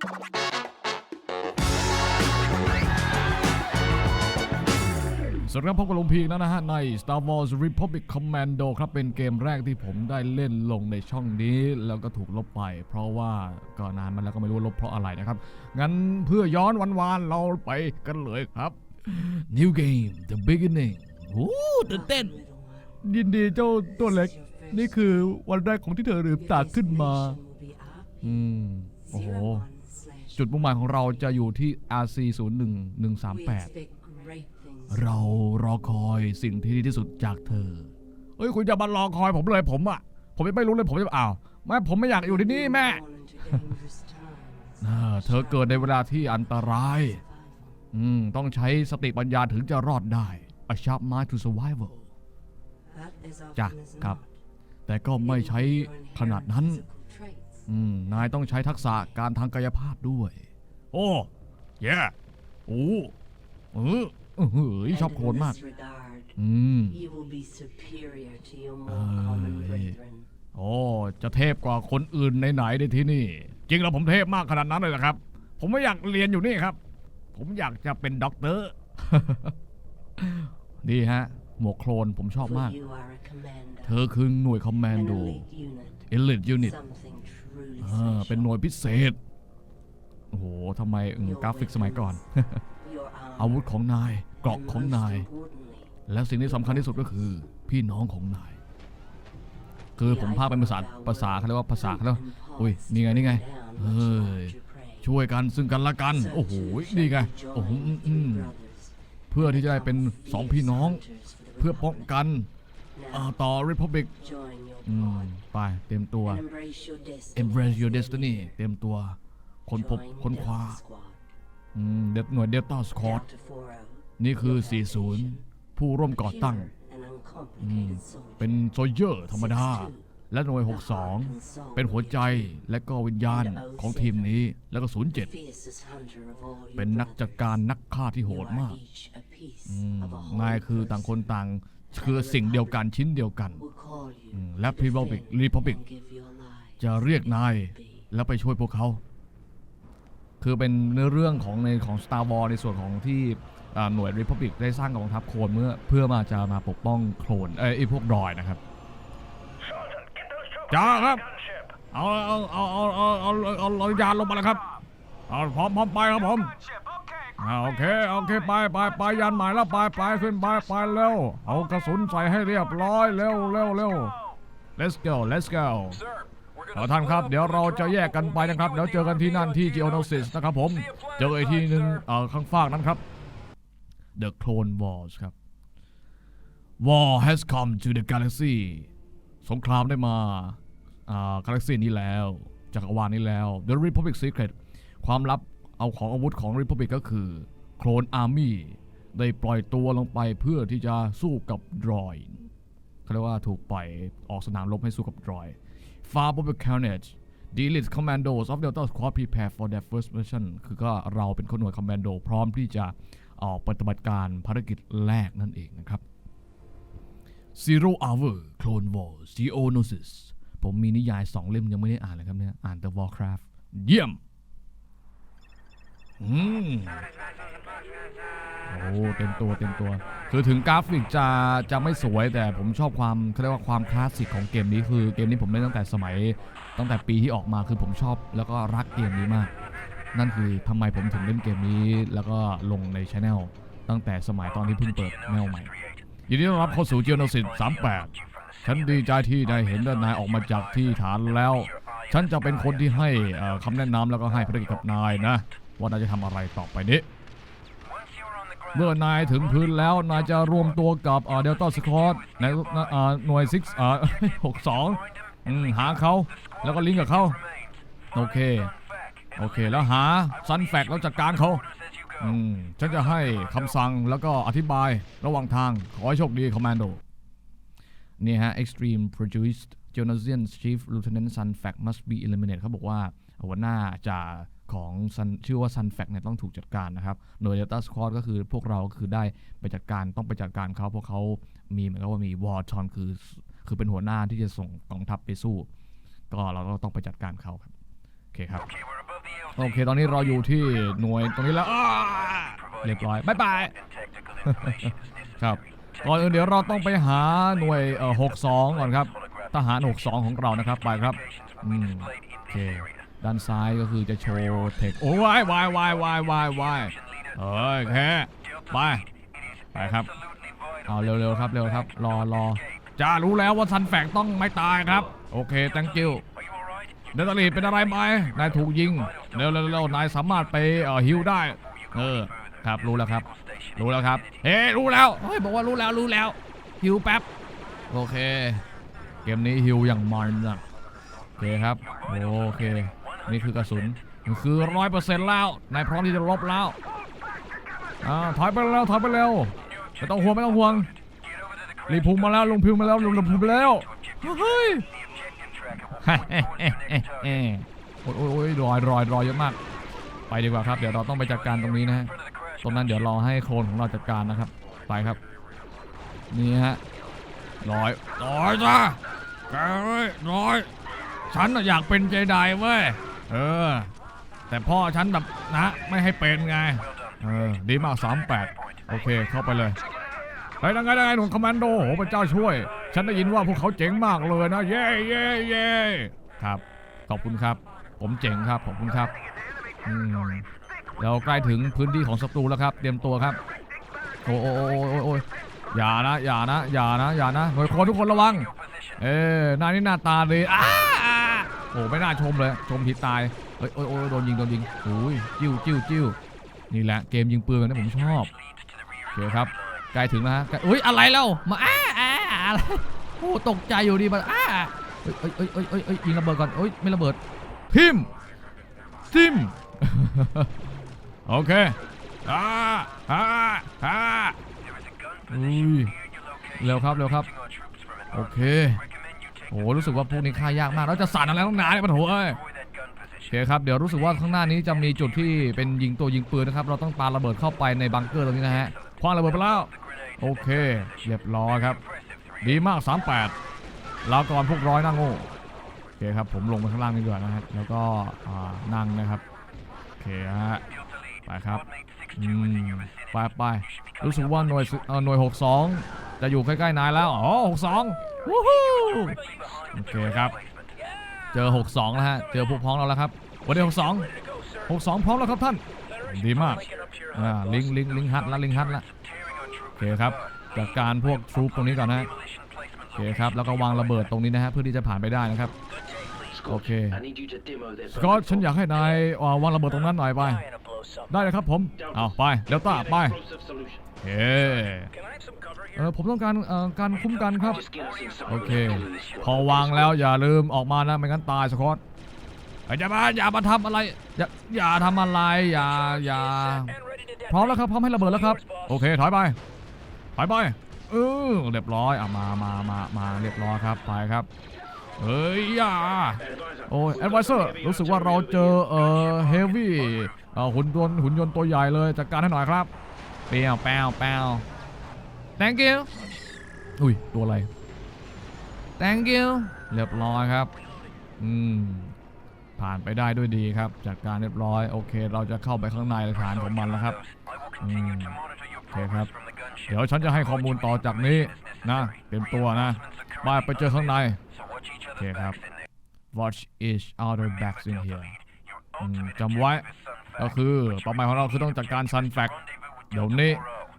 สวัสดีครับพบกับลุงพีกนะนะฮะ ใน Star Wars Republic Commando ครับ เป็นเกมแรกที่ผมได้เล่นลงในช่องนี้ แล้วก็ถูกลบไป เพราะว่าก็นานมาแล้วก็ไม่รู้ว่าลบเพราะอะไรนะครับ งั้นเพื่อย้อนวันวานๆเราไปกันเลยครับ New Game The Beginning โอ้ตื่นเต้น ยินดีเจ้าตัวเล็ก นี่คือวันแรกของที่เธอลืมตาขึ้นมา อืม โอ้โห จุดมุ่งหมายของเราจะอยู่ที่ RC 0 1 1 3 8 เรารอคอยสิ่งที่ดีที่สุดจากเธอเฮ้ยคุณจะมารอคอยผมเลยผมอะผมยังไม่รู้เลยผมจะอ้าวแม่ผมไม่อยากอยู่ที่นี่แม่อ่าเธอเกิดในเวลาที่อันตราย อืมต้องใช้สติปัญญาถึงจะรอดได้ A sharp mind to survival จ้ะครับ แต่ก็ไม่ใช้ขนาดนั้น อืมนายต้องใช้ทักษะการทางกายภาพด้วย โอ้แย่โอ้เออเออเฮ้ยชอบโคลนมาก อืม You will be superior to your more Ay. common brethren. โอ้จะเทพกว่าคนอื่นในไหนๆในที่นี่ จริงแล้วผมเทพมากขนาดนั้นเลยนะครับ ผมไม่อยากเรียนอยู่นี่ครับ ผมอยากจะเป็นด็อกเตอร์ นี่ฮะ หมวกโคลนผมชอบ For มาก you are a commander, เธอคือหน่วยคอมแมน an โด elite unit, Elite Unit something truly อ่าเป็นห special. น่วยพิเศษ โอ้โหทำไมอืมกราฟิกสมัยก่อน Your อา armor, วุธของนายเกราะ and ของ most นาย importantly, และสิ่งที่สำคัญที่สุดก็คือ พี่น้องของนาย คือผมพาเป็นภาษาภาษาเขาเรียกว่าภาษาเขาเรียกว่าอุ้ยนี่ไงนี่ไงเฮ้ยช่วยกันซึ่งกันและกัน โอ้โหนี่ไงโอ้โหอืมอืมเพื่อที่จะได้เป็นสองพี่น้อง เพื่อป้องกันเอ่อต่อ Republic อืมไปเตรียมตัว Embrace your destiny เตรียมตัวคนพบค้นคว้าอืมเดหน่วย Delta Squad นี่คือ 40 ผู้ร่วมก่อตั้งอืมเป็นโซเยอร์ธรรมดา และหน่วย 62 เป็นหัวใจและก็วิญญาณของทีมนี้ แล้วก็ 07 เป็นนักจัดการนักฆ่าที่โหดมากอืมนายคือต่างคนต่าง คือสิ่งเดียวกันชิ้นเดียวกันและพิบบิกรีพับบิกจะเรียกนายแล้วไปช่วยพวกเขา คือเป็นเนื้อเรื่องของในของ Star Wars ในส่วนของที่หน่วย Republic ได้สร้างกองทัพโคลนเมื่อเพื่อมาจะมาปกป้องโคลนไอ้พวกดอยนะครับจ้าครับ get those troops Dạ, back to the gunship. เอาเอาเอาเอาเอาเอาเอายานลงมาแล้วครับเอาพร้อมพร้อมไปครับผม Gunship, อ่าโอเคโอเคไปไปไปยานใหม่แล้วไปไปขึ้นไปไปเร็วเอากระสุนใส่ให้เรียบร้อยเร็วเร็วเร็ว let's go let's go เอาท่านครับเดี๋ยวเราจะแยกกันไปนะครับเดี๋ยวเจอกันที่นั่นที่ Geonosis นะครับผม เจออีกที่หนึ่งเอ่อข้างฟากนั้นครับ The Clone Wars ครับ War has come to the galaxy สงครามได้มาอ่ากาแล็กซีนี้แล้วจักรวาลนี้แล้ว The Republic Secret ความลับ เอาของอาวุธของ Republic ก็คือโคลนอาร์มี่ได้ปล่อยตัวลงไปเพื่อที่จะสู้กับดรอยเขาเรียกว่าถูกปล่อยออกสนามรบให้สู้กับดรอย Far above carnage the elite commandos of Delta Squad prepare for their first mission คือก็เราเป็นคนหน่วยคอมมานโดพร้อมที่จะออกปฏิบัติการภารกิจแรกนั่นเองนะครับ Zero Hour Clone Wars Geonosis ผมมีนิยายสองเล่มยังไม่ได้อ่านเลยครับเนี่ย อ่านแต่ Warcraft เยี่ยม อืมโอ้เต็มตัวเต็มตัว คือถึงกราฟิกจะจะไม่สวยแต่ผมชอบความเขาเรียกว่าความคลาสสิกของเกมนี้คือเกมนี้ผมเล่นตั้งแต่สมัย ตั้งแต่ปีที่ออกมาคือผมชอบแล้วก็รักเกมนี้มาก นั่นคือทำไมผมถึงเล่นเกมนี้ แล้วก็ลงในช anel ตั้งแต่สมัยตอนที่เพิ่งเปิดแนวใหม่ยินดีต้อนรับเข้าสู่ Geonosis 38 ฉันดีใจที่ได้เห็นว่านายออกมาจากที่ฐานแล้ว ฉันจะเป็นคนที่ให้คำแนะนำแล้วก็ให้ภารกิจกับนายนะ ว่านายจะทำอะไรต่อไปนี้เมื่อนายถึงพื้นแล้วนายจะรวมตัวกับเดลต้าสคอตในเอ่อหน่วยซิกหกสองหาเขาแล้วก็ลิงก์กับเขาโอเค โอเคแล้วหาซันแฟกแล้วจัดการเขาอืมฉันจะให้คำสั่งแล้วก็อธิบายระหว่างทาง ขอให้โชคดีคอมมานโดนี่ฮะ Extreme Produced Jonasian Chief Lieutenant Sun Fact must be eliminated เขาบอกว่าหัวหน้าจ่า ของชื่อว่า Sun Fact เนี่ยต้องถูกจัดการนะครับ โดย Delta Squad ก็คือพวกเราก็คือได้ไปจัดการต้องไปจัดการเขาเพราะเขามีเหมือนกับว่ามี War t o n คือคือเป็นหัวหน้าที่จะส่งกองทัพไปสู้ ก็เราก็ต้องไปจัดการเขาครับโอเคครับโอเค ตอนนี้เราอยู่ที่หน่วยตรงนี้แล้วเรียบร้อยบายบายครับก่อนอื่นเดี๋ยวเราต้องไปหาหน่วยเอ่อ62 ก่อนครับ ทหาร 62 ของเรานะครับ ไปครับ อืม โอเค ด้านซ้ายก็คือจะโชว์เทคโอ้ยวายวายวายวายวายวายเอ้ยแค่ไป ไปครับ เอาเร็วๆครับเร็วครับ รอรอจ้ารู้แล้วว่าซันแฟกต้องไม่ตายครับ โอเค thank you เดนตลีเป็นอะไรไหมนายถูกยิงเร็วๆเร็วๆนายสามารถไปเอ่อฮิวได้ เออครับรู้แล้วครับ รู้แล้วครับเฮ้รู้แล้วเฮ้ยบอกว่ารู้แล้วรู้แล้วฮิวแป๊บโอเค เกมนี้ฮิวอย่างมันนะโอเคครับ โอเค นี่คือกระสุนคือร้อยเปอร์เซ็นต์แล้วนายพร้อมที่จะรบแล้วอ่าถอยไปแล้วถอยไปเร็วไม่ต้องห่วงไม่ต้องห่วงรีพุงมาแล้วลงพิวมาแล้วลงพุงมาแล้วเฮ้ยโอ้ยโอ้ยโอ้ยรอยรอยรอยเยอะมาก ไปดีกว่าครับ เดี๋ยวเราต้องไปจัดการตรงนี้นะฮะตรงนั้นเดี๋ยวรอให้โคลนของเราจัดการนะครับ ไปครับ นี่ฮะรอยรอยจ้าแกเว้ยรอย ฉันอยากเป็นเจไดเว้ย เออ แต่พ่อฉันแบบนะไม่ให้เป็นไง เออ ดีมากสามแปดโอเคเข้าไปเลยไปยังไงยังไงหนุ่มคอมมานโดโหพระเจ้าช่วย ฉันได้ยินว่าพวกเขาเจ๋งมากเลยนะ เย้เย้เย้ครับ ขอบคุณครับ ผมเจ๋งครับ ขอบคุณครับอืมเราใกล้ถึงพื้นที่ของศัตรูแล้วครับ เตรียมตัวครับ โอ้โอ้โอ้โอ้โอ้อย่านะ อย่านะ อย่านะ อย่านะหน่วยคนทุกคนระวัง เอ้หน้านี่หน้าตาดีอ้า โอ้ไม่น่าชมเลย ชมผิดตายเอ้ยโอ้ยโอ้ยโดนยิงโดนยิงโอ้ยจิ้วจิ้วจิ้วนี่แหละเกมยิงปืนแบบนี้ผมชอบโอเคครับใกล้ถึงแล้วฮะใกล้อุ้ยอะไรแล้วมาอ้าอ้าอะไรโอ้ตกใจอยู่ดีมาอ้าเอ้ยเอ้ยเอ้ยเอ้ยเอ้ยเอ้ยยิงระเบิดก่อนเอ้ยไม่ระเบิดทิมทิมโอเคอ่าอ่าอ่าอุ้ยเร็วครับเร็วครับโอเค โอ้รู้สึกว่าพวกนี้ฆ่ายากมากแล้วจะสั่นอะไรต้องหนาเนี่ยมันโหเอ้ยโอเคครับเดี๋ยวรู้สึกว่าข้างหน้านี้จะมีจุดที่เป็นยิงตัวยิงปืนนะครับ เราต้องปาระเบิดเข้าไปในบังเกอร์ตรงนี้นะฮะคว้างระเบิดไปแล้วโอเคเรียบร้อยครับ ดีมาก 38ลาก่อนพวกร้อยนั่งโง่โอเคครับผมลงไปข้างล่างนี่ดีกว่านะฮะแล้วก็นั่งนะครับโอเคฮะไปครับอืมไปไปรู้สึกว่าหน่วยอ่อหน่วย 62 จะอยู่ใกล้ๆนายแล้วอ๋อ62วู้ฮู้โอเคครับ เจอ 62 แล้วฮะ เจอพวกพ้องเราแล้วครับวันนี้62 62 พร้อมแล้วครับท่าน ดีมากอ่าลิงลิงลิงฮัทละลิงฮัทละโอเคครับจัดการพวกทรูปตรงนี้ก่อนนะฮะโอเคครับแล้วก็วางระเบิดตรงนี้นะฮะเพื่อที่จะผ่านไปได้นะครับ Okay. Okay. I need you to demo this. สกอตฉันอยากให้นายวางระเบิดตรงนั้นหน่อยไป ได้เลยครับผม เอาไปเดลต้าไปเฮ้ เออผมต้องการเอ่อการคุ้มกันครับ Just get us in some โอเค clues. พอวางแล้วอย่าลืมออกมานะไม่งั้นตายสกอตอย่ามาอย่ามาทำอะไร อย่าอย่าทำอะไรอย่าอย่าพร้อมแล้วครับพร้อมให้ระเบิดแล้วครับ โอเคถอยไปถอยไปเออเรียบร้อยอะมามามามาเรียบร้อยครับไปครับเฮ้ยอย่าโอ้ยแอดไวเซอร์รู้สึกว่าเราเจอเอ่อเฮฟวี่เอ่อหุ่นยนต์หุ่นยนต์ตัวใหญ่เลยจัดการให้หน่อยครับเปียวแปวแปว thank you อุ้ย ตัวอะไร thank you เรียบร้อยครับ อืม ผ่านไปได้ด้วยดีครับ จัดการเรียบร้อย โอเค เราจะเข้าไปข้างในฐานของมันแล้วครับ อืม โอเคครับ เดี๋ยวฉันจะให้ข้อมูลต่อจากนี้นะ เตรียมตัวนะไปไปเจอข้างใน โอเคครับ watch each other backs in here อืมจำไว้ ก็คือเป้าหมายของเราคือต้องจัดการ Sun Fact เดี๋ยวนี้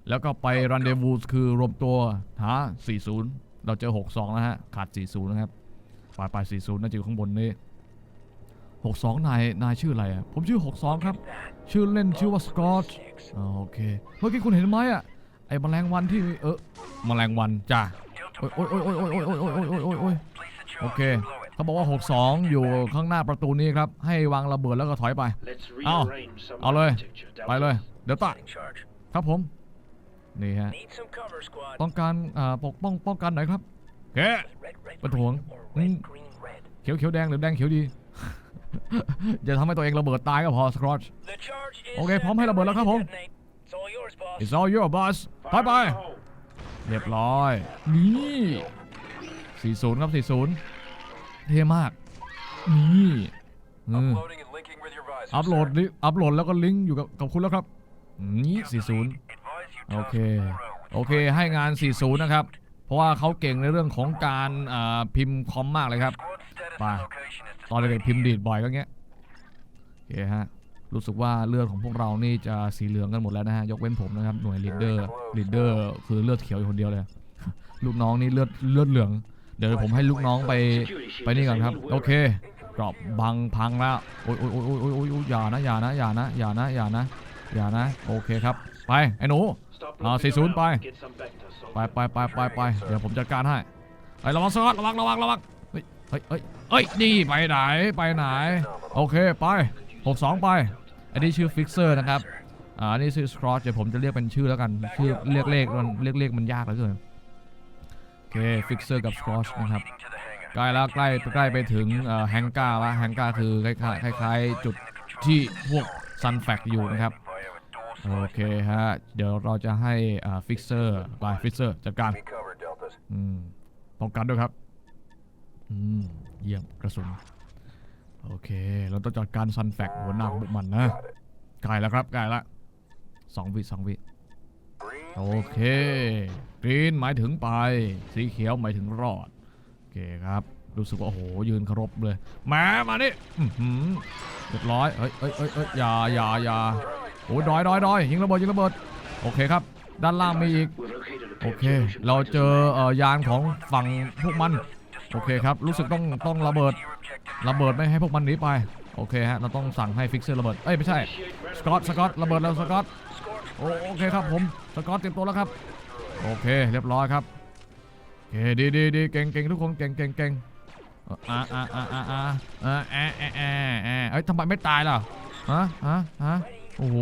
แล้วก็ไป Rendezvous คือรวมตัวหา 40 เราเจอ 62 แล้วฮะ ขาด 40 นะครับไปไป40 น่าจะอยู่ข้างบนนี้62 นาย นายชื่ออะไรอะ ผมชื่อ 62 ครับ ชื่อเล่นชื่อว่า Scott อ่าโอเค เมื่อกี้คุณเห็นไหมอะ ไอ้แมลงวันที่เออแมลงวันจ้าโอ้ยโอ้ยโอ้ยโอ้ยโอ้ยโอ้ยโอ้ยโอ้ยโอ้ยโอ้ยโอเคเขาบอกว่า 62 อยู่ข้างหน้าประตูนี้ครับ ให้วางระเบิดแล้วก็ถอยไป Let's Ao. rearrange some Ao เลย architecture. ไปเลย เดี๋ยวตะ charge. ครับผม นี่ฮะ Need some cover, squad. ต้องการอ่าปกป้องป้องกันหน่อยครับแก Red, red, Bắt green, huống. or Ừ. red, green, red. เขียวเขียวแดงหรือแดงเขียวดี อย่าทำให้ตัวเองระเบิดตายก็พอสครอช The charge is โอเค set. พร้อมให้ระเบิดแล้วครับผม Detonate. It's all yours, boss. It's all your boss ถอยไป Fire in the hole. เรียบร้อย นี่ 40 ครับ 40 เท่มาก นี่อืม Uploading and linking with your visor. อัพโหลด sir. ลิอัพโหลดแล้วก็ลิงก์อยู่กับกับคุณแล้วครับ นี่ 40 Advise you โอเค โอเค ให้งาน 40 นะครับ เพราะว่าเขาเก่งในเรื่องของการพิมพ์คอมมากเลยครับ Squad status Bye. and location is ตอนเด็กๆพิมพ์ดีดบ่อยก็เงี้ยโอเคฮะ รู้สึกว่าเลือดของพวกเรานี่จะสีเหลืองกันหมดแล้วนะฮะ ยกเว้นผมนะครับ หน่วยลีดเดอร์ลีดเดอร์คือเลือดเขียวอยู่คนเดียวเลย ลูกน้องนี่เลือดเลือดเหลือง เดี๋ยวผมให้ลูกน้องไปไปนี่ก่อนครับ โอเคกรอบบังพังแล้ว โอ้ยโอ้ยโอ้ยโอ้ยโอ้ยโอ้ยโอ้ยอย่านะ อย่านะ อย่านะ อย่านะ อย่านะ อย่านะ โอเคครับ ไป ไอ้หนู Stop Ah, looking 40 around. ไป ไปไปไปไปไปเดี๋ยวผมจัดการให้ไอ้ระวังสกัดระวังระวังระวังเฮ้ยเฮ้ยเฮ้ยเฮ้ยนี่ไปไหนไปไหน โอเคไป62ไป อันนี้ชื่อฟิกเซอร์นะครับอ่านนี้ชื่อสครอชเดี๋ยวผมจะเรียกเป็นชื่อแล้วกันชื่อเรียกเลขมันเรียกเลขมันยากเหลือเกินโอเคฟิกเซอร์กับสครอชนะครับใกล้แล้วใกล้ใกล้ไปถึงแฮงกาแล้วแฮงกาคือคล้ายๆคล้ายจุดที่พวกซันแฟกอยู่นะครับ โอเคฮะ เดี๋ยวเราจะให้ฟิกเซอร์ไปฟิกเซอร์จัดการอืมป้องกันด้วยครับ อืม เยี่ยมกระสุน โอเค เราต้องจัดการซันแฟกหัวหน้าของพวกมันนะกล้แล้วครับกล้ละสองวิสองวิโอเคกรีนหมายถึงไป สีเขียวหมายถึงรอด โอเคครับ รู้สึกว่า โอ้โห ยืนเคารพเลยแมา มานี่อื้อหือเรียบร้อยเอ้ยเอ้ยเอ้ยเอ้ยอย่าอย่าอย่า โอ้ยดอยดอยดอยยิงระเบิดยิงระเบิดโอเคครับ ด้านล่างมีอีกโอเค เราเจอเอ่อยานของฝั่งพวกมันโอเคครับรู้สึกต้องต้องระเบิดระเบิดไม่ให้พวกมันหนีไปโอเคฮะเราต้องสั่งให้ฟิกเซอร์ระเบิดเอ้ยไม่ใช่สกอตสกอตระเบิดแล้วสกอตโอโอเคครับผมสกอตเตรียมตัวแล้วครับโอเคเรียบร้อยครับโอเคดีดีดีเก่งเก่งทุกคนเก่งเก่งเก่งอ่าอ่าอ่าอ่าอ่าอ่าแอะแอะแอะแอะเอ้ยทำไมไม่ตายล่ะฮะฮะฮะ โอ้โห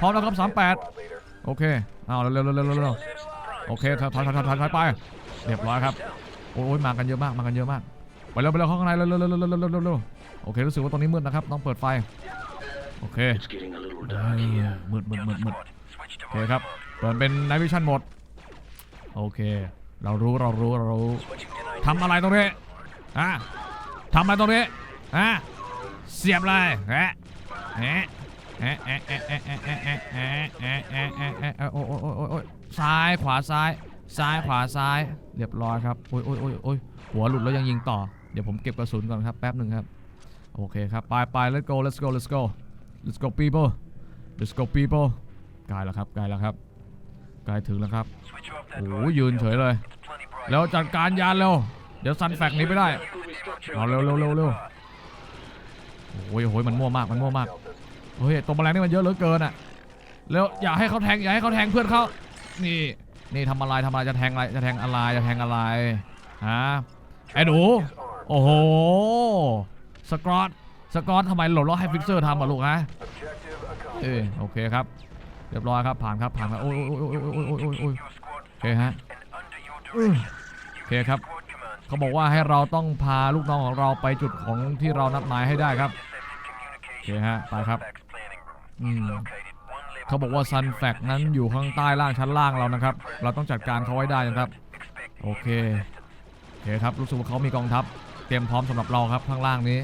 พร้อมแล้วครับสามแปดโอเคเอาเร็วเร็วเร็วเร็วโอเคถอยถอยถอยถอยไปเรียบร้อยครับโอ้ยมากันเยอะมากมากันเยอะมากไปเร็วไปเร็วข้างในเร็วเร็วเร็วเร็วเร็วเร็วโอเครู้สึกว่าตรงนี้มืดนะครับต้องเปิดไฟโอเคมืดมืดมืดมืดโอเคครับเปิดเป็นไนท์วิชั่นหมดโอเค เรารู้เรารู้เรารู้ทำอะไรตรงนี้อะทำอะไรตรงนี้อะเสียบเลยแหะ โอ้ยโอ้ยโอ้ยโอ้ยซ้ายขวาซ้าย ซ้ายขวาซ้าย เรียบร้อยครับ โอ้ยโอ้ยโอ้ยโอ้ยหัวหลุดแล้วยังยิงต่อ เดี๋ยวผมเก็บกระสุนก่อนครับ แป๊บหนึ่งครับ โอเคครับ ไปไป let's go let's go let's go let's go people let's go people ไกลแล้วครับกลแล้วครับกลถึงแล้วครับโอ้ยยืนเฉยเลย แล้วจัดการยานเร็ว เดี๋ยวซันแฟกนี้ไม่ได้ เอาเร็วเร็วเร็วเร็ว โอ้ยโอ้ยมันมั่วมากมันมั่วมากเฮ้ยตัวแมลงนี่มันเยอะเหลือเกินอะแล้วอย่าให้เขาแทงอย่าให้เขาแทงเพื่อนเขานี่นี่ทำอะไรทำอะไรจะแทงอะไรจะแทงอะไรจะแทงอะไรฮะไอ้หนูโอ้โหสกอตสกอตทำไมหล่นล้อให้ฟิกเซอร์ทำอะลูกฮะเออโอเคครับเรียบร้อยครับผ่านครับผ่านครับโอ้ยโอ้ยโอ้ยโอ้ยโอ้ยโอ้ยโอ้ยโอเคฮะ and under your อืม direction. โอเคครับ เขาบอกว่าให้เราต้องพาลูกน้องของเราไปจุดของที่เรานัดหมายให้ได้ครับโอเคฮะไปครับอืมเขาบอกว่าซันแฟกนั้นอยู่ข้างใต้ล่างชั้นล่างเรานะครับ เราต้องจัดการเขาไว้ได้นะครับ โอเคโอเคครับรู้สึกว่าเขามีกองทัพ เตรียมพร้อมสำหรับเราครับข้างล่างนี้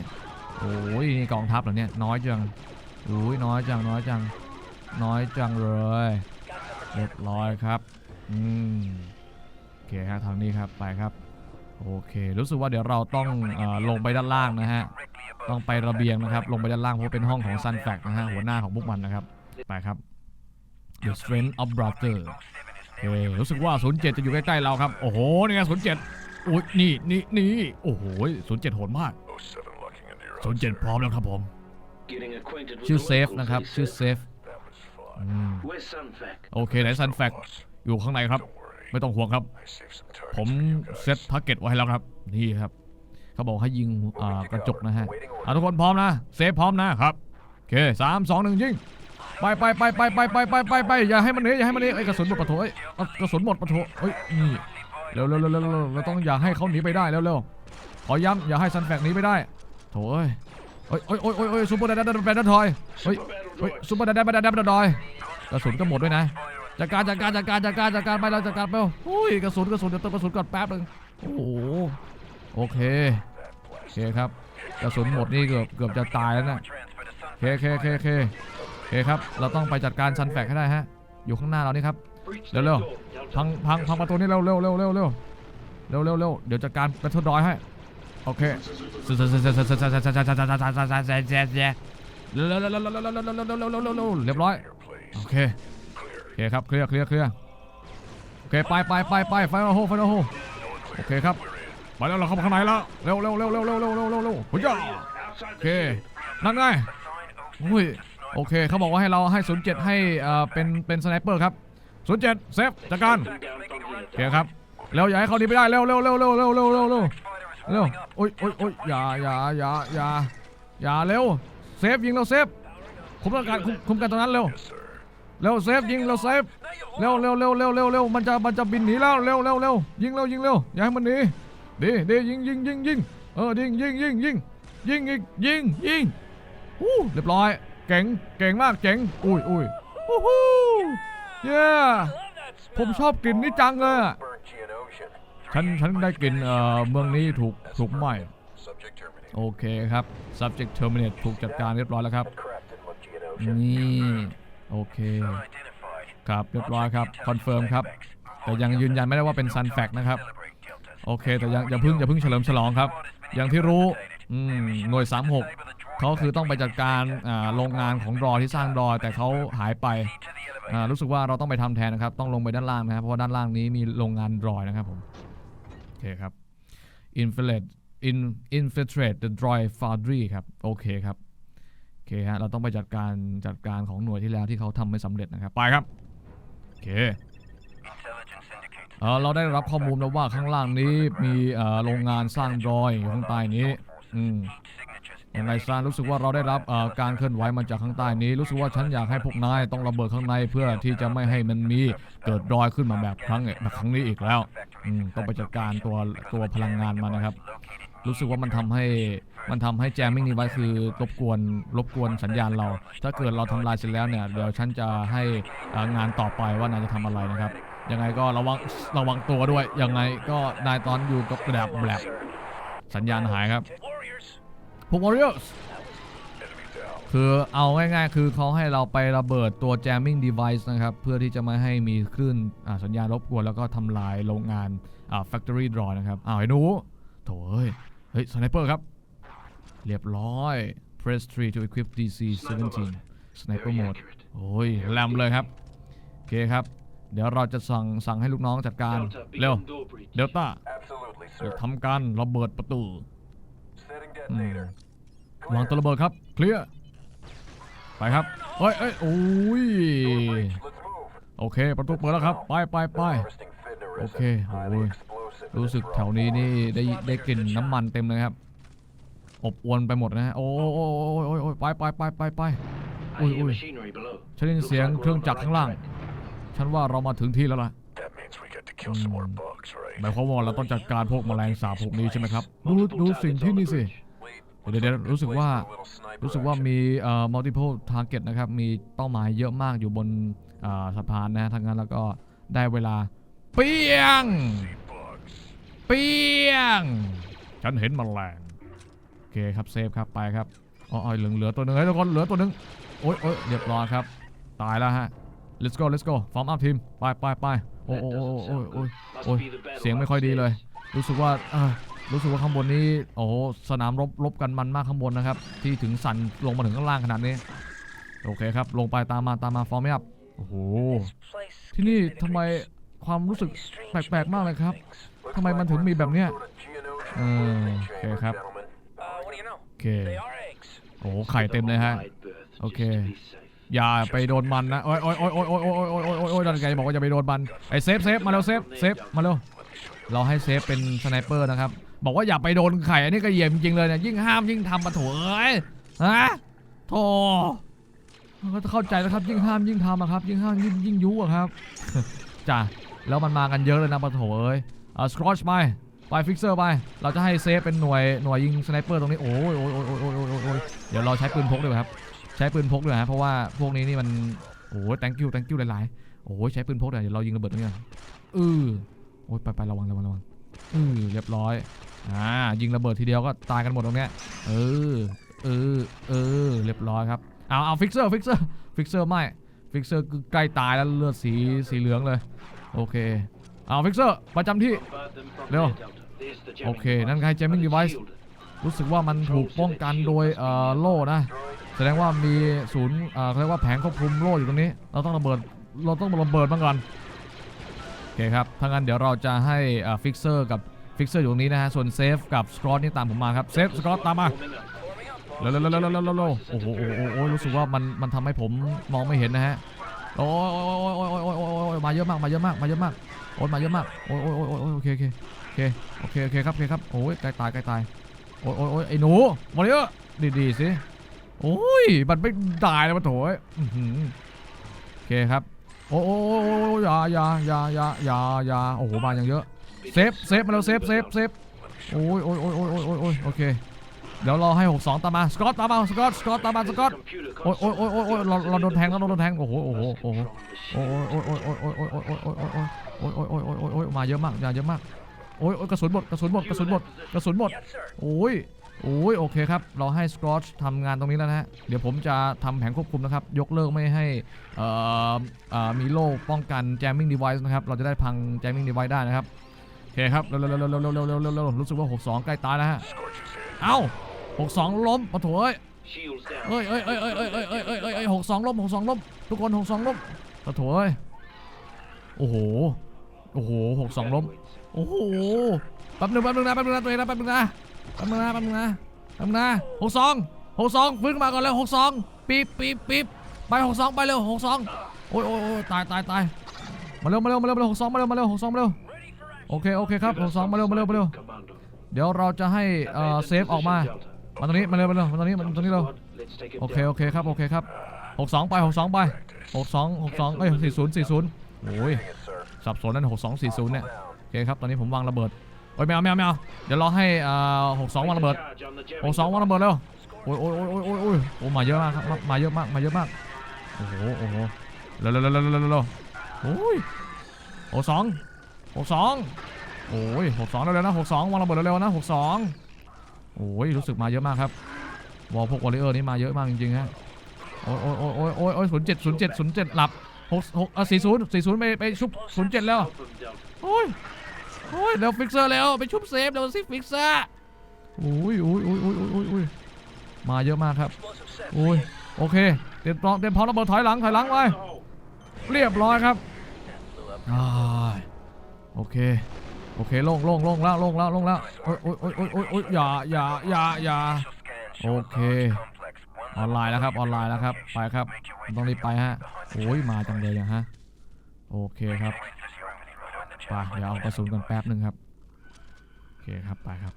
โอ้ยนี่กองทัพเหรอเนี่ยน้อยจังโอ้ยน้อยจังน้อยจัง น้อยจังเลยเรียบร้อยครับอืมโอเคครับทางนี้ครับไปครับ โอเค รู้สึกว่าเดี๋ยวเราต้องเออลงไปด้านล่างนะฮะ directly above ต้องไประเบียงนะครับ ลงไปด้านล่างเพราะเป็นห้องของ Sun Fact นะฮะ หัวหน้าของพวกมันนะครับ ไปครับ The Strength of Brother โอเครู้สึกว่า 07 จะอยู่ใกล้ๆเราครับ โอ้โห นี่ไง 07อุ้ยนี่นี่นี่ โอ้โห 07 โหดมาก 07 locking into your 07พร้อมแล้วครับผม Getting acquainted with ชื่อ the เซฟ locals, นะครับ they ชื่อ said. เซฟ That was fun. อืม Where's Sunfac? โอเค ไหน Sun Fact อยู่ข้างในครับ Don't worry. ไม่ต้องห่วงครับ ผมเซตทาร์เก็ตไว้ให้แล้วครับ นี่ครับ เขาบอกให้ยิงกระจกนะฮะทุกคนพร้อมนะ เซฟพร้อมนะครับ โอเคสามสองหนึ่งยิง ไปไปไปไปไปไปไปไปไปอย่าให้มันหนีอย่าให้มันหนีไอ้กระสุนหมดปะโถเอ้ยเอากระสุนหมดปะโถเฮ้ยนี่เร็วเร็วเร็วเร็วเราต้องอย่าให้เขาหนีไปได้เร็วเร็วขอย้ำอย่าให้ซันแฟกหนีไปได้ โถเอ้ยโอ้ยโอ้ยโอ้ยโอ้ยโอ้ยซูเปอร์แดดแดดแดดทอยเฮ้ย Super battle เฮ้ย droid. ซูเปอร์แดดแดดแดดแดดดอยกระสุนก็หมดด้วยนะ จัดการจัดการจัดการจัดการจัดการไปแล้วจัดการไปอุ้ยกระสุนกระสุนเดี๋ยวเติมกระสุนก่อนแป๊บนึงโอ้โหโอเคโอเคครับกระสุนหมดนี่เกือบเกือบจะตายแล้วนะโอเคโอเคโอเคโอเคโอเคครับ เราต้องไปจัดการซันแฟกให้ได้ฮะอยู่ข้างหน้าเรานี่ครับ Breach Leo, that Leo. door, Delta. พังพังพังประตูนี้เร็วเร็วเร็วเร็วเร็วเร็วเร็วเร็วเดี๋ยวจัดการแบทเทิลดอยให้โอเคเรียบร้อยโอเค อเคครับเคลียร์เคลียร์เคลียร์โอเคไปไปไปไปไฟโฮไฟโฮโอเคครับไปแล้วเราเข้ามาข้างในแล้วเร็วเร็วเร็วเร็วเร็วเร็วเร็วเร็วเร็วเฮ้ยโอเคนั่นไงอุ้ยโอเคเขาบอกว่าให้เราให้07ให้อ่อเป็นเป็นสไนเปอร์ครับ07เซฟจัดการโอเคครับเร็วอย่าให้เขาหนีไปได้เร็วเร็วเร็วเร็วเร็วเร็วเร็วเร็วเร็วโอ้ยโอ้ยโอ้ยอย่าอย่าอย่าอย่าอย่าเร็วเซฟยิงเราเซฟคุมกันคุมคุมกันตรงนั้นเร็ว เร็วเซฟยิงเร็วเซฟเร็วเร็วเร็วเร็วเร็วเร็วมันจะมันจะบินหนีแล้วเร็วเร็วเร็วยิงเร็วยิงเร็วอย่าให้มันหนีดีดียิงยิงยิงยิงเออยิงยิงยิงยิงยิงอีกยิงยิงอู้เรียบร้อยเก่งเก่งมากเจ๋งอุ้ยอุ้ยวู้ฮู้เย้ผมชอบกลิ่นนี้จังเลยฉันฉันได้กลิ่นเอ่อเมืองนี้ถูกถูกไหมโอเคครับ subject terminate ถูกจัดการเรียบร้อยแล้วครับนี่ โอเค ครับเรียบร้อยครับ คอนเฟิร์มครับ แต่ยังยืนยันไม่ได้ว่าเป็น Sun Fact นะครับ โอเค แต่ยังอย่าเพิ่งอย่าเพิ่งเฉลิมฉลองครับ อย่างที่รู้อืมหน่วย 36 เขาคือต้องไปจัดการอ่าโรงงานของรอที่สร้างรอ แต่เขาหายไปอ่ารู้สึกว่าเราต้องไปทำแทนนะครับ ต้องลงไปด้านล่างนะครับ เพราะว่าด้านล่างนี้มีโรงงานรอยนะครับผม โอเคครับ infiltrate in infiltrate the droid foundry ครับ โอเคครับโอ เคฮะเราต้องไปจัดการจัดการของหน่วยที่แล้วที่เขาทำไม่สำเร็จนะครับไปครับโอเคเออเราได้รับข้อมูลแล้วว่าข้างล่างนี้มีเอ่อโรงงานสร้างรอยอยู่ข้างใต้นี้อืมยังไงซะรู้สึกว่าเราได้รับเอ่อการเคลื่อนไหวมาจากข้างใต้นี้ รู้สึกว่าฉันอยากให้พวกนายต้องระเบิดข้างในเพื่อที่จะไม่ให้มันมีเกิดรอยขึ้นมาแบบครั้งแบบครั้งนี้อีกแล้วอืมต้องไปจัดการตัวตัวพลังงานมันนะครับ รู้สึกว่ามันทำให้มันทำให้แจมมิ่งนี้ไว้คือรบกวนรบกวนสัญญาณเรา ถ้าเกิดเราทำลายเสร็จแล้วเนี่ยเดี๋ยวฉันจะให้งานต่อไปว่านายจะทำอะไรนะครับยังไงก็ระวังระวังตัวด้วยยังไงก็นายตอนอยู่กับแบบแบบสัญญาณหายครับพวก Warriors คือเอาง่ายๆ คือเขาให้เราไประเบิดตัว jamming device นะครับ เพื่อที่จะไม่ให้มีคลื่นสัญญาณรบกวน แล้วก็ทำลายโรงงานอ่า factory draw นะครับอ้าวไอ้หนูโถ่ เอ้ยเฮ้ย sniper ครับ เรียบร้อย press 3 to equip DC 17 sniper mode โอ้ยแรมเลยครับ โอเคครับ เดี๋ยวเราจะสั่งสั่งให้ลูกน้องจัดการ Delta, เร็ว begin door breach. เดลต้า Absolutely, จะ sir. ทำการระเบิดประตู Setting อืม detonator. วางตัวระเบิดครับ เคลียร์ ไปครับ เฮ้ยเอ้ยโอ้ย Breach. Let's move. โอเค ประตูเปิดแล้วครับ ไปไปไป Harvesting Fidna Okay, resin. Highly ôi. explosive. รู้สึกแถวนี้นี่ได้ได้กลิ่นน้ำมันเต็มเลยครับ อบอวนไปหมดนะฮะ โอ้โอ้โอ้โอ้โอ้ไปไปไปไปไป I hear ui. machinery below. ฉันได้ยิน Looks เสียง like we're เครื่อง on the จักร right ข้างล่าง track. ฉันว่าเรามาถึงที่แล้วล่ะ That means we get to kill some more bugs, หมาย right? ความว่าเราต้องจัดการพวกแมลงสาบพวกนี้ใช่ไหมครับ ดูดูสิ่งที่นี่สิ Wait, เดี๋ยวเดี๋ยวรู้สึกว่า place for a little sniper รู้สึกว่า action. มีเอ่อ multiple target นะครับ มีเป้าหมายเยอะมากอยู่บนอ่าสะพานนะทั้งนั้นแล้วก็ได้เวลาเปียง See bugs. เปียง ฉันเห็นแมลงโอเคครับเซฟครับไปครับอ๋ออ๋อเหลือเหลือตัวหนึ่งเฮ้ยทุกคนเหลือตัวหนึ่งโอ๊ยโอ๊ยเรียบร้อยครับ ตายแล้วฮะ let's go let's go form up team ไปไปไปโอ้ That โอ้โอ้ doesn't โอ้ sound โอ้ good. โอ้ย Must be the battle เสียงไม่ค่อยดีเลย upstairs. รู้สึกว่าเออรู้สึกว่าข้างบนนี้โอ้โหสนามรบรบกันมันมากข้างบนนะครับ ที่ถึงสั่นลงมาถึงข้างล่างขนาดนี้ โอเคครับ ลงไปตามมาตามมาฟอร์มไม่อัพโอ้โหที่นี่ทำไมความรู้สึกแปลกๆมากเลยครับ Looks ทำไมมันถึงมีแบบเนี้ย sort of Geonosian Uh, poisoning okay, chamber, ครับโอเคโอ้โหไข่เต็มเลยฮะ Wide berth, Okay. just to be safe. อย่าไปโดนมันนะโอ้ยโอ้ยโอ้ยโอ้ยโอ้ยโอ้ยโอ้ยโอ้ยโอ้ยโอ้ยดันไกบอกว่าอย่าไปโดนมันไอ้เซฟเซฟมาเร็วเซฟเซฟมาเร็วเราให้เซฟเป็นสไนเปอร์นะครับบอกว่าอย่าไปโดนไข่อันนี้ก็เหยี่ยมจริงเลยเนี่ยยิ่งห้ามยิ่งทำปะโถเอ้ยฮะโถก็เข้าใจนะครับยิ่งห้ามยิ่งทำอะครับ ยิ่งห้ามยิ่งยิ่งยุอะครับจ้ะแล้วมันมากันเยอะเลยนะปะโถเอ้ย อาสครอชไปไปฟิกเซอร์ไป เราจะให้เซฟเป็นหน่วยหน่วยยิงสไนเปอร์ตรงนี้โอ้ยโอ้ยโอ้ยโอ้ยโอ้ยโอ้ยเดี๋ยวเราใช้ปืนพกด้วยครับ ใช้ปืนพกด้วยฮะเพราะว่าพวกนี้นี่มันโอ้ย thank you thank you หลายๆโอ้ยใช้ปืนพกเดี๋ยวเรายิงระเบิดตรงนี้ก่อนอือโอ้ยไปไประวังระวังระวังอือเรียบร้อยอ่ายิงระเบิดทีเดียวก็ตายกันหมดตรงเนี้ยเออเออเออเรียบร้อยครับเอาเอาฟิกเซอร์ฟิกเซอร์ฟิกเซอร์ไม่ฟิกเซอร์ใกล้ตายแล้วเลือดสีสีเหลืองเลยโอเค เอาฟิกเซอร์ประจำที่ Bombard them from Leo. near Delta. There's the jamming โอเค นั่นไง jamming device Shield. รู้สึกว่ามันถูกป้องกันโดยโล่นะ แสดงว่ามีศูนย์เขาเรียกว่าแผงควบคุมโล่อยู่ตรงนี้ เราต้องระเบิด เราต้องระเบิดมันก่อน โอเคครับ ถ้างั้นเดี๋ยวเราจะให้ฟิกเซอร์กับฟิกเซอร์อยู่ตรงนี้นะฮะ ส่วนเซฟกับสกอตนี่ตามผมมาครับ เซฟสกอตตามมา Forming up. เร็วเร็วเร็วเร็วเร็วเร็วเร็วโอ้โหโอ้โหโอ้โหรู้สึกว่ามันมันทำให้ผมมองไม่เห็นนะฮะ โอ้ยโอ้ยโอ้ยโอ้ยโอ้ย มาเยอะมากมาเยอะมากมาเยอะมากโอ้ยมาเยอะมากโอ้ยโอ้ยโอ้ยโอ้ยโอเคโอเคโอเคโอเคโอเคครับโอเคครับโอ้ยใกล้ตายใกล้ตายโอ้ยโอ้ยโอ้ยไอ้หนูมาเยอะดีดีสิโอ้ยมันไม่ตายเลยมันโถยอือหือโอเคครับโอ้ยโอ้ยโอ้ยโอ้ยอย่าอย่าอย่าอย่าอย่าอย่าโอ้โหมาอย่างเยอะเซฟเซฟมาแล้วเซฟเซฟเซฟโอ้ยโอ้ยโอ้ยโอ้ยโอ้ยโอเค เดี๋ยวราให้62ตามมาสกอตตามมาสกอตสกอตตามมาสกอตโอ้ยโอ้ยโอ้ยโอ้ยโอ้ยเราเราโดนแทงแล้วเราโดนแทงโอ้โหโอ้โหโอ้โหโอ้ยโอ้ยโอ้ยโอ้ยโอ้ยโอ้ยโอ้ยโอ้ยโอ้ยโอ้ยโอ้ยโอ้ยโอ้ยโอ้ยโอ้ยโอ้ยมาเยอะมากมาเยอะมากโอ้ยโอ้ยกระสุนหมดกระสุนหมดกระสุนหมดกระสุนหมดโอ้ยโอ้ยโอเคครับเราให้สกอตทำงานตรงนี้แล้วนะฮะเดี๋ยวผมจะทำแผงควบคุมนะครับยกเลิกไม่ให้เอ่อเอ่อมีโล่ป้องกัน jamming device นะครับเราจะได้พัง jamming device ได้นะครับโอเคครับเร็วเร็วเร็วเร็วเร็วเร็วเร็วเร็วเร็วรู้สึกว่า 62 ใกล้ตายแล้วฮะ Scorches here. เอ้า 62ล้มปะโถเอ้ยเอ้ยเอ้ยเอ้ยเอ้ยเอ้ยเอ้ยเอ้ยเอ้ยเอ้ยหกสองล้มหกสองล้มทุกคนหกสองล้มกระโถเอ้ยโอ้โหโอ้โหหกสองล้มโอ้โหแป๊บนึงแป๊บนึงนะแป๊บนึงนะตัวเองนะแป๊บนึงนะแป๊บนึงนะแป๊บนึงนะแป๊บนึงนะหกสองหกสองฟื้นขึ้นมาก่อนเลยหกสองปี๊บปี๊บปี๊บไปหกสองไปเร็วหกสองโอ้ยโอ้ยตายตายตายมาเร็วมาเร็วมาเร็วเร็วหกสองมาเร็วมาเร็วหกสองมาเร็วโอเคโอเคครับหกสองมาเร็วมาเร็วมาเร็วเดี๋ยวเราจะให้เซฟออกมา มาตรงนี้มาเร็วมาเร็วมาตรงนี้มาตรงนี้เร็ว Let's take it โอเค down. โอเคครับโอเคครับ62ไป62ไป62 62เอ้ย40 40โอ้ย Yes, sir. สับสนนั่น62 40เนี่ยโอเคครับตอนนี้ผมวางระเบิดโอ้ยไม่เอาไม่เอาไม่เอาเดี๋ยวรอให้อ่า62วางระเบิด Charge on the jamming 62วางระเบิดเร็วโอ้ยโอ้ยโอ้ยโอ้ยโอ้ยโอ้ยโอ้มาเยอะมากครับมามาเยอะมากมาเยอะมากโอ้โหโอ้โหเร็วเร็วเร็วเร็วเร็วเร็วเร็วโอ้ย62 62โอ้ย62เร็วๆนะ62วางระเบิดเร็วๆนะ62 โอ้ยรู้สึกมาเยอะมากครับวอลพวกวอลเลอร์นี่มาเยอะมากจริงๆฮะโอ้ยโอ้ยโอ้ยโอ้ยโอ้ยโอ้ยศูนย์เจ็ดศูนย์เจ็ดศูนย์เจ็ดหลับหกหกอะสี่ศูนย์สี่ศูนย์ไปไปชุบศูนย์เจ็ดแล้วโอ้ยโอ้ยเร็วฟิกเซอร์แล้วไปชุบเซฟเร็วสิฟิกเซอร์โอ้ยโอ้ยโอ้ยโอ้ยโอ้ยโอ้ยมาเยอะมากครับโอ้ยโอเคเตรียมพร้อมเตรียมพร้อมระเบิดถอยหลังถอยหลังไปเรียบร้อยครับโอเค โอเคโล่งโล่งโล่งแล้วโล่งแล้วโล่งแล้วโอ้ยโอ้ยโอ้ยโอ้ยโอ้ยอย่าอย่าอย่าอย่า Scan showing Okay. complex. One ออนไลน์แล้วครับออนไลน์แล้วครับไปครับต้องรีบไปฮะโอ้ยมาจังเลยยังฮะโอเคครับไปเดี๋ยวเอากระสุนกันแป๊บหนึ่งครับโอเคครับไปครับ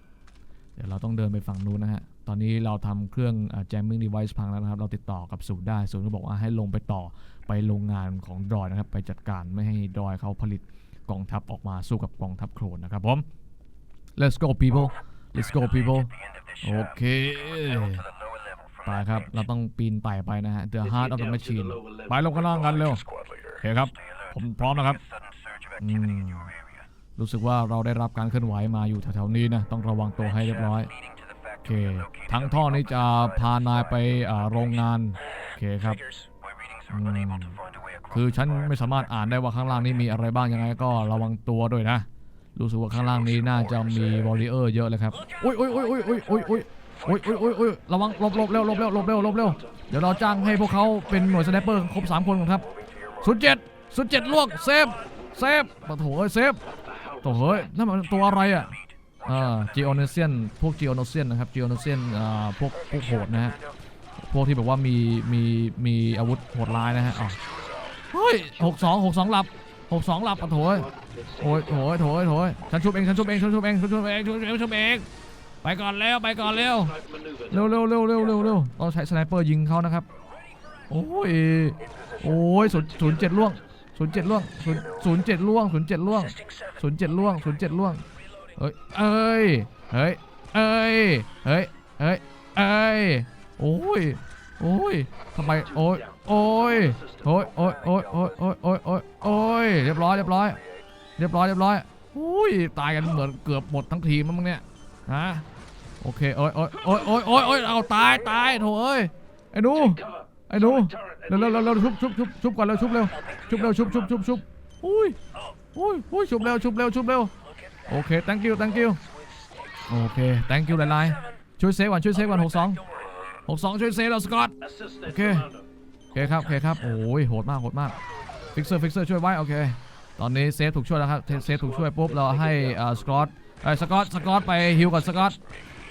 เดี๋ยวเราต้องเดินไปฝั่งนู้นนะฮะตอนนี้เราทำเครื่อง jamming device พังแล้วนะครับ เราติดต่อกับศูนย์ได้ศูนย์ก็บอกว่าให้ลงไปต่อไปโรงงานของดอยนะครับ ไปจัดการไม่ให้ดอยเขาผลิต กองทัพออกมาสู้กับกองทัพโครนนะครับผม let's go people let's go people โอเคไปครับ เราต้องปีนไต่ไปนะฮะ The Heart of the Machine ไปลงกันล่างกันเร็วโอเคครับ ผมพร้อมนะครับ รู้สึกว่าเราได้รับการเคลื่อนไหวมาอยู่แถวๆนี้นะ ต้องระวังตัวให้เรียบร้อยโอเค ทั้งท่อนี้จะพานายไปโรงงาน โอเคครับ คือฉันไม่สามารถอ่านได้ว่าข้างล่างนี้มีอะไรบ้างยังไงก็ระวังตัวด้วยนะ รู้สึกว่าข้างล่างนี้น่าจะมีวอลเลเยอร์เยอะเลยครับอุ้ยอุ้ยอุ้ยอุ้ยอุ้ยอุ้ยอุ้ยอุ้ยอุ้ยอุ้ยอุ้ยระวังหลบหลบเร็วหลบเร็วหลบเร็วหลบเร็วเดี๋ยวเราจ้างให้พวกเขาเป็นหน่วยสไนเปอร์ครบสามคนก่อนครับศูนย์เจ็ดศูนย์เจ็ดลวกเซฟเซฟปะโถเอ้ยเซฟโถเฮ้ยนั่นมันตัวอะไรอะอ่าจีโอเนเซียนพวกจีโอโนเซียนนะครับจีโอโนเซียนอ่าพวกพวกโหดนะฮะพวกที่แบบว่ามีมีมีอาวุธโหดร้ายนะฮะอ๋อ เฮ้ยหกสองหกสองหลับหกสองหลับปะโถเอ้ยโอ้ยโถยโถยโถยฉันชุบเองฉันชุบเองฉันชุบเองฉันชุบเองฉันชุบเองชุบเองไปก่อนแล้วไปก่อนเร็วเร็วเร็วเร็วเร็วเร็วเร็วต้องใช้สไนเปอร์ยิงเขานะครับโอ้ยโอ้ยศูนย์ศูนย์เจ็ดล่วงศูนย์เจ็ดล่วงศูนย์ศูนย์เจ็ดล่วงศูนย์เจ็ดล่วงศูนย์เจ็ดล่วงศูนย์เจ็ดล่วงเอ้ยเอ้ยเฮ้ยเอ้ยเฮ้ยเฮ้ยเอ้ยโอ้ยโอ้ยทำไมโอ้ย โอ้ยโอ้ยโอ้ยโอ้ยโอ้ยโอ้ยโอ้ยโอ้ยโอ้ยเรียบร้อยเรียบร้อยเรียบร้อยเรียบร้อยโอ้ยตายกันเหมือนเกือบหมดทั้งทีมมั้งเนี่ยฮะโอเคโอ้ยโอ้ยโอ้ยโอ้ยโอ้ยโอ้ยเอาตายตายโถเอ้ยไอ้หนูไอ้หนูเร็วเร็วเร็วชุบชุบชุบชุบก่อนเร็วชุบเร็วชุบเร็วชุบชุบชุบชุบอุ้ยอุ้ยอุ้ยชุบเร็วชุบเร็วชุบเร็วโอเค thank you thank you โอเค thank you หลายๆช่วยเซฟก่อนช่วยเซฟก่อนหกสองหกสองช่วยเซฟเราสกอตโอเค คครับโอเคครับโอ้ยโหดมากโหดมากฟิกเซอร์ฟิกเซอร์ช่วยไว้โอเคตอนนี้เซฟถูกช่วยแล้วครับเซฟถูกช่วยปุ๊บเราให้อ่อสกอตไอ้สกอตสกอตไปฮิวก่อนสกอต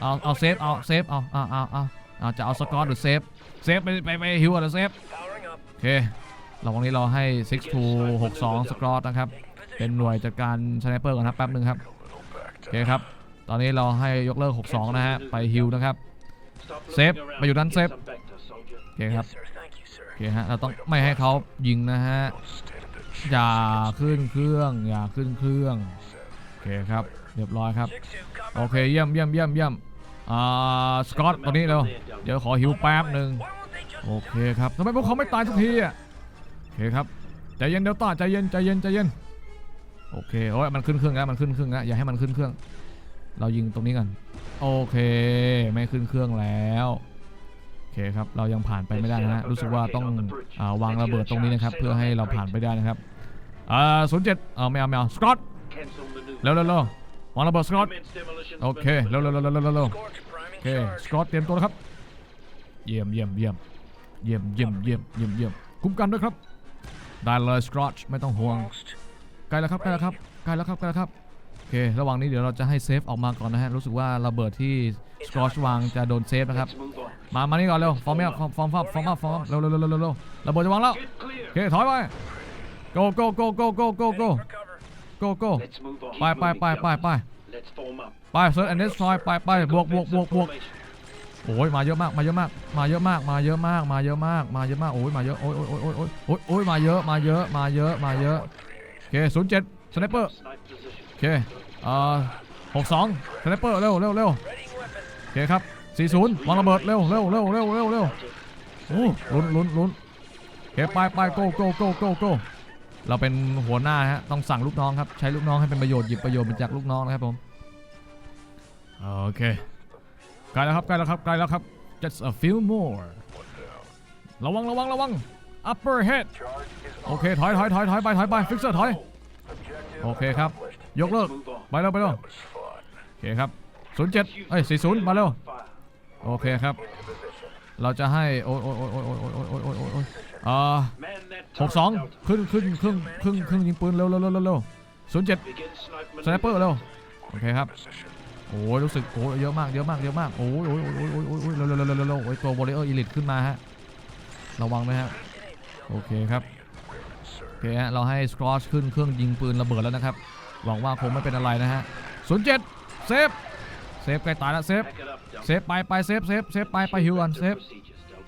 เอาเอาเซฟเอาเซฟเอาเอาเอาเอาจะเอาสกอตหรือเซฟเซฟไปไปไปฮิวก่อนเซฟโอเคเราวันนี้เราให้6 to 62 สกอตนะครับ เป็นหน่วยจัดการสไนเปอร์ก่อนครับแป๊บหนึ่งครับโอเคครับ ตอนนี้เราให้ยกเลิก 62 นะฮะ ไปฮิวนะครับ Stop Save. looking around. ไปอยู่ด้าน Get save. some vector, soldier. โอเคครับ อเคฮะ เราต้องไม่ให้เขายิงนะฮะ อย่าขึ้นเครื่อง อย่าขึ้นเครื่อง โอเคครับ เรียบร้อยครับ โอเค เยี่ยมเยี่ยมเยี่ยมเยี่ยมอ่า สกอตตอนนี้เร็วเดี๋ยวขอฮิวแป๊บหนึ่งโอเคครับทำไมพวกเขาไม่ตายสักทีอะ โอเคครับ ใจเย็นเดลต้าใจเย็น ใจเย็น ใจเย็น โอเค โอ้ย มันขึ้นเครื่องแล้ว มันขึ้นเครื่องแล้ว อย่าให้มันขึ้นเครื่อง เรายิงตรงนี้กัน โอเค ไม่ขึ้นเครื่องแล้ว อเคครับ เรายังผ่านไปไม่ได้นะฮะรู้สึกว่าต้องอาวางระเบิดตรงนี้นะครับ เพื่อให้เราผ่านไปได้นะครับอ่าศูนย์เจ็ดเอาไม่เอาไม่เอาสกอต Cancel maneuver. เร็วเร็วเร็ววางระเบิดสกอต Commence demolition โอเคเร็วเร็วเร็วเร็วเร็วเร็ว scorch priming โอเค charge? สกอตเตรียมตัวนะครับเยี่ยมเยี่ยมเยี่ยมเยี่ยมเยี่ยมเยี่ยมเยี่ยมเยี่ยมคุ้มกันด้วยครับ ได้เลยสกอตไม่ต้องห่วง Almost. ใกล้แล้วครับใกล้แล้วครับใกล้แล้วครับใกล้แล้วครับโอ เค ระหว่างนี้เดี๋ยวเราจะให้เซฟออกมาก่อนนะฮะ รู้สึกว่าระเบิดที่สกอชวางจะโดนเซฟนะครับ มา มานี่ก่อนเร็ว ฟอร์มอัพฟอร์มอัพฟอร์มอัพฟอร์มอัพเร็วเร็วเร็วเร็วเร็วระเบิดจะวางแล้ว โอเค ถอยไป go go go go go go go go go ไปไปไปไปไปไปเซิร์ชแอนด์เดสทอยไปไปบวกบวกบวกบวกโอ้ยมาเยอะมากมาเยอะมากมาเยอะมากมาเยอะมากมาเยอะมากมาเยอะมากโอ้ยมาเยอะโอ้ยโอ้ยโอ้ยโอ้ยโอ้ยโอ้ยมาเยอะมาเยอะมาเยอะมาเยอะโอเคศูนย์เจ็ดสไนเปอร์โอเค เอ่อหกสองสไนเปอร์เร็วเร็วเร็วโอเคครับสี่ศูนย์วางระเบิดเร็วเร็วเร็วเร็วเร็วเร็วโอ้ลุ้นลุ้นลุ้นโอเคไปไปโก้โก้โก้โก้โก้เราเป็นหัวหน้าฮะต้องสั่งลูกน้องครับใช้ลูกน้องให้เป็นประโยชน์หยิบประโยชน์มาจากลูกน้องนะครับผมโอเคใกล้แล้วครับใกล้แล้วครับใกล้แล้วครับ just a few more ระวังระวังระวัง upper head โอเคถอยถอยถอยถอยไปถอยไปฟิกเซอร์ถอยโอเคครับ ยกเลิกไปเร็วไปเร็วโอเคครับ07เอ้ย40มาเร็วโอเคครับ เราจะให้โอ้ยโอ้ยโอ้ยโอ้ยโอ้ยโอ้ยโอ้ยโอ้ยโอ้ยโอ้ยอ่า Man that หกสอง delta. ขึ้นขึ้นขึ้นขึ้นขึ้นยิงปืนเร็วเร็วเร็วเร็วเร็วศูนย์เจ็ดสไนเปอร์เร็วโอเคครับโอ้ยรู้สึกโอ้ยเยอะมากเยอะมากเยอะมากโอ้ยโอ้ยโอ้ยโอ้ยโอ้ยโอ้ยเร็วเร็วเร็วเร็วโอ้ยตัววอลเลเยอร์อีลิทขึ้นมาฮะระวังนะฮะโอเคครับโอเคฮะเราให้สกอชขึ้นเครื่องยิงปืนระเบิดแล้วนะครับ หวังว่าคงไม่เป็นอะไรนะฮะศูนย์เจ็ดเซฟ เซฟใกล้ตายแล้วเซฟ เซฟไปไปเซฟเซฟเซฟไปไปฮิวก่อนเซฟ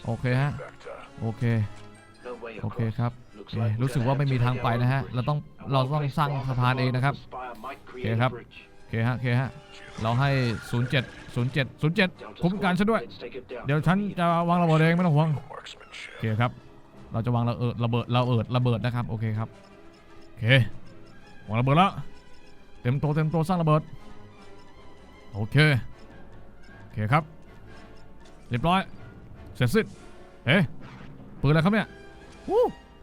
โอเคฮะ โอเค โอเคครับ รู้สึกว่าไม่มีทางไปนะฮะ เราต้องเราต้องสร้างสะพานเองนะครับ Spire might create Okay, a hap. bridge. โอเคฮะ โอเคฮะ เราให้ 07 07 07 คุ้มกัน squad, ซะด้วย เดี๋ยวฉันจะวางระเบิดเองไม่ต้องห่วง โอเคครับ เราจะวางระเอิดระเบิดเราเอิดระเบิดนะครับ โอเคครับ โอเควางระเบิดแล้ว เต็มตัวเต็มตัวสร้างระเบิด โอเค โอเคครับ เรียบร้อย เสร็จสิ้นเอ๊ะปืนอะไรครับเนี่ยวู้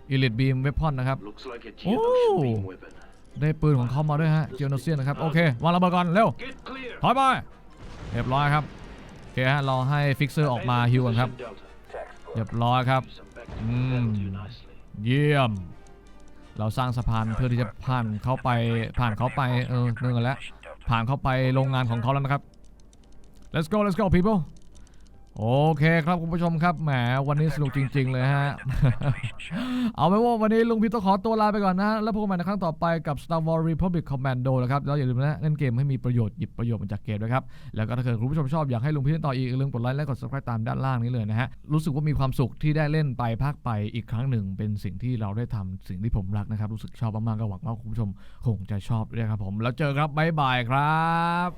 อิลิทบีมเวพอนนะครับ Looks like a Oh. Geonosian beam weapon. ได้ปืนของเขามาด้วยฮะเจียโนเซียนนะครับ โอเควางระเบิดก่อน เร็ว Get clear. ถอยไป เรียบร้อยครับ โอเคฮะ เราให้ฟิกเซอร์ออกมาฮิวกันครับ Position, Delta. เรียบร้อยครับ Some vector. Mm. That'll do nicely. เยี่ยม เราสร้างสะพานเพื่อที่จะผ่านเข้าไปผ่านเข้าไปเออเนื่องแล้วผ่านเข้าไปโรงงานของเขาแล้วนะครับ let's go let's go people โอเคครับคุณผู้ชมครับแหมวันนี้สนุกจริง ๆ เลยฮะ เอาไว้ว่าวันนี้ลุงพีต้องขอตัวลาไปก่อนนะ แล้วพบกันใหม่ในครั้งต่อไปกับ Star Wars Republic Commando นะครับแล้วอย่าลืมนะเล่นเกมให้มีประโยชน์หยิบประโยชน์มาจากเกมด้วยครับ แล้วก็ถ้าเกิดคุณผู้ชมชอบอยากให้ลุงพีเล่นต่ออีกอย่าลืมกดไลค์และกด subscribe ตามด้านล่างนี้เลยนะฮะรู้สึกว่ามีความสุขที่ได้เล่นไปภาคไปอีกครั้งหนึ่ง เป็นสิ่งที่เราได้ทำสิ่งที่ผมรักนะครับรู้สึกชอบมากๆก็หวังว่าคุณผู้ชมคงจะชอบด้วยครับผมแล้วเจอครับบ๊ายบายครับ